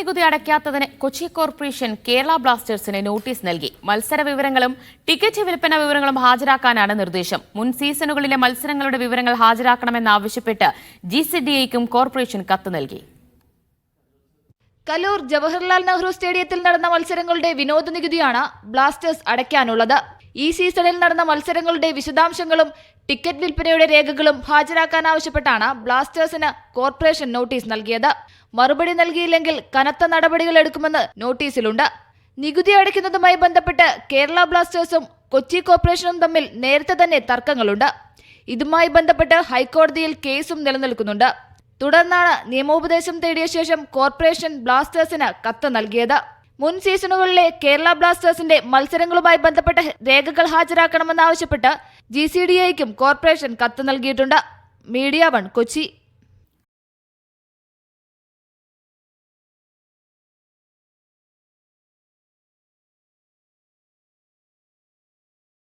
നികുതി അടയ്ക്കാത്തതിന് കൊച്ചി കോർപ്പറേഷൻ കേരള ബ്ലാസ്റ്റേഴ്സിന് നോട്ടീസ് നൽകി. മത്സര വിവരങ്ങളും ടിക്കറ്റ് വിൽപ്പന വിവരങ്ങളും ഹാജരാക്കാനാണ് നിർദ്ദേശം. മുൻ സീസണുകളിലെ മത്സരങ്ങളുടെ വിവരങ്ങൾ ഹാജരാക്കണമെന്നാവശ്യപ്പെട്ട് ജി സി ഡി ഐക്കും കോർപ്പറേഷൻ കത്ത് നൽകി. കലൂർ ജവഹർലാൽ നെഹ്റു സ്റ്റേഡിയത്തിൽ നടന്ന മത്സരങ്ങളുടെ വിനോദ നികുതിയാണ് ബ്ലാസ്റ്റേഴ്സ് അടയ്ക്കാനുള്ളത്. ഈ സീസണിൽ നടന്ന മത്സരങ്ങളുടെ വിശദാംശങ്ങളും ടിക്കറ്റ് വിൽപ്പനയുടെ രേഖകളും ഹാജരാക്കാൻ ആവശ്യപ്പെട്ടാണ് ബ്ലാസ്റ്റേഴ്സിന് കോർപ്പറേഷൻ നോട്ടീസ് നൽകിയത്. മറുപടി നൽകിയില്ലെങ്കിൽ കനത്ത നടപടികൾ എടുക്കുമെന്ന് നോട്ടീസിലുണ്ട്. നികുതി അടയ്ക്കുന്നതുമായി ബന്ധപ്പെട്ട് കേരള ബ്ലാസ്റ്റേഴ്സും കൊച്ചി കോർപ്പറേഷനും തമ്മിൽ നേരത്തെ തന്നെ തർക്കങ്ങളുണ്ട്. ഇതുമായി ബന്ധപ്പെട്ട് ഹൈക്കോടതിയിൽ കേസും നിലനിൽക്കുന്നുണ്ട്. തുടർന്നാണ് നിയമോപദേശം തേടിയ ശേഷം കോർപ്പറേഷൻ ബ്ലാസ്റ്റേഴ്സിന് കത്ത് നൽകിയത്. മുൻ സീസണുകളിലെ കേരള ബ്ലാസ്റ്റേഴ്സിന്റെ മത്സരങ്ങളുമായി ബന്ധപ്പെട്ട രേഖകൾ ഹാജരാക്കണമെന്നാവശ്യപ്പെട്ട് ജി സി ഡി ഐക്കും കോർപ്പറേഷൻ കത്ത് നൽകിയിട്ടുണ്ട്. Media one Kochi.